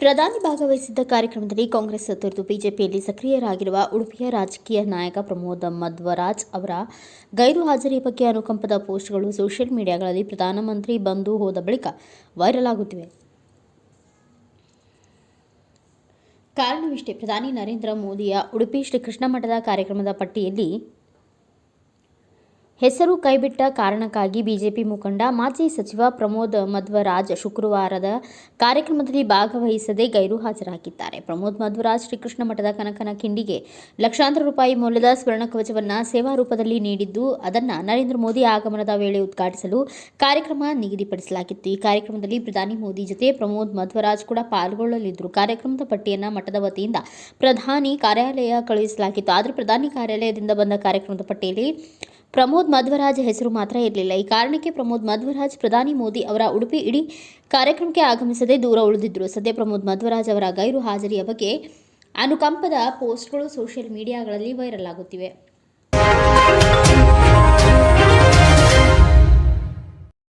ಪ್ರಧಾನಿ ಭಾಗವಹಿಸಿದ್ದ ಕಾರ್ಯಕ್ರಮದಲ್ಲಿ ಕಾಂಗ್ರೆಸ್ ತೊರೆದು ಬಿಜೆಪಿಯಲ್ಲಿ ಸಕ್ರಿಯರಾಗಿರುವ ಉಡುಪಿಯ ರಾಜಕೀಯ ನಾಯಕ ಪ್ರಮೋದ್ ಮಧ್ವರಾಜ್ ಅವರ ಗೈರು ಹಾಜರಿ ಬಗ್ಗೆ ಅನುಕಂಪದ ಪೋಸ್ಟ್ಗಳು ಸೋಷಿಯಲ್ ಮೀಡಿಯಾಗಳಲ್ಲಿ ಪ್ರಧಾನಮಂತ್ರಿ ಬಂದು ಹೋದ ಬಳಿಕ ವೈರಲ್ ಆಗುತ್ತಿವೆ. ಕಾರಣವಿಷ್ಟೇ, ಪ್ರಧಾನಿ ನರೇಂದ್ರ ಮೋದಿಯ ಉಡುಪಿ ಶ್ರೀಕೃಷ್ಣ ಮಠದ ಕಾರ್ಯಕ್ರಮದ ಪಟ್ಟಿಯಲ್ಲಿ ಹೆಸರು ಕೈಬಿಟ್ಟ ಕಾರಣಕ್ಕಾಗಿ ಬಿಜೆಪಿ ಮುಖಂಡ, ಮಾಜಿ ಸಚಿವ ಪ್ರಮೋದ್ ಮಧ್ವರಾಜ್ ಶುಕ್ರವಾರದ ಕಾರ್ಯಕ್ರಮದಲ್ಲಿ ಭಾಗವಹಿಸದೆ ಗೈರು ಹಾಜರಾಗಿದ್ದಾರೆ. ಪ್ರಮೋದ್ ಮಧ್ವರಾಜ್ ಶ್ರೀಕೃಷ್ಣ ಮಠದ ಕನಕನ ಕಿಂಡಿಗೆ ಲಕ್ಷಾಂತರ ರೂಪಾಯಿ ಮೌಲ್ಯದ ಸ್ವರ್ಣ ಕವಚವನ್ನು ಸೇವಾ ರೂಪದಲ್ಲಿ ನೀಡಿದ್ದು, ಅದನ್ನು ನರೇಂದ್ರ ಮೋದಿ ಆಗಮನದ ವೇಳೆ ಉದ್ಘಾಟಿಸಲು ಕಾರ್ಯಕ್ರಮ ನಿಗದಿಪಡಿಸಲಾಗಿತ್ತು. ಈ ಕಾರ್ಯಕ್ರಮದಲ್ಲಿ ಪ್ರಧಾನಿ ಮೋದಿ ಜೊತೆ ಪ್ರಮೋದ್ ಮಧ್ವರಾಜ್ ಕೂಡ ಪಾಲ್ಗೊಳ್ಳಲಿದ್ದರು. ಕಾರ್ಯಕ್ರಮದ ಪಟ್ಟಿಯನ್ನು ಮಠದ ವತಿಯಿಂದ ಪ್ರಧಾನಿ ಕಾರ್ಯಾಲಯ ಕಳುಹಿಸಲಾಗಿತ್ತು. ಆದರೆ ಪ್ರಧಾನಿ ಕಾರ್ಯಾಲಯದಿಂದ ಬಂದ ಕಾರ್ಯಕ್ರಮದ ಪಟ್ಟಿಯಲ್ಲಿ ಪ್ರಮೋದ್ ಮಧ್ವರಾಜ್ ಹೆಸರು ಮಾತ್ರ ಇರಲಿಲ್ಲ. ಈ ಕಾರಣಕ್ಕೆ ಪ್ರಮೋದ್ ಮಧ್ವರಾಜ್, ಪ್ರಧಾನಿ ಮೋದಿ ಅವರ ಉಡುಪಿ ಇಡೀ ಕಾರ್ಯಕ್ರಮಕ್ಕೆ ಆಗಮಿಸದೆ ದೂರ ಉಳಿದಿದ್ದರು. ಸದ್ಯ ಪ್ರಮೋದ್ ಮಧ್ವರಾಜ್ ಅವರ ಗೈರು ಹಾಜರಿಯ ಬಗ್ಗೆ ಅನುಕಂಪದ ಪೋಸ್ಟ್ಗಳು ಸೋಷಿಯಲ್ ಮೀಡಿಯಾಗಳಲ್ಲಿ ವೈರಲ್ ಆಗುತ್ತಿವೆ.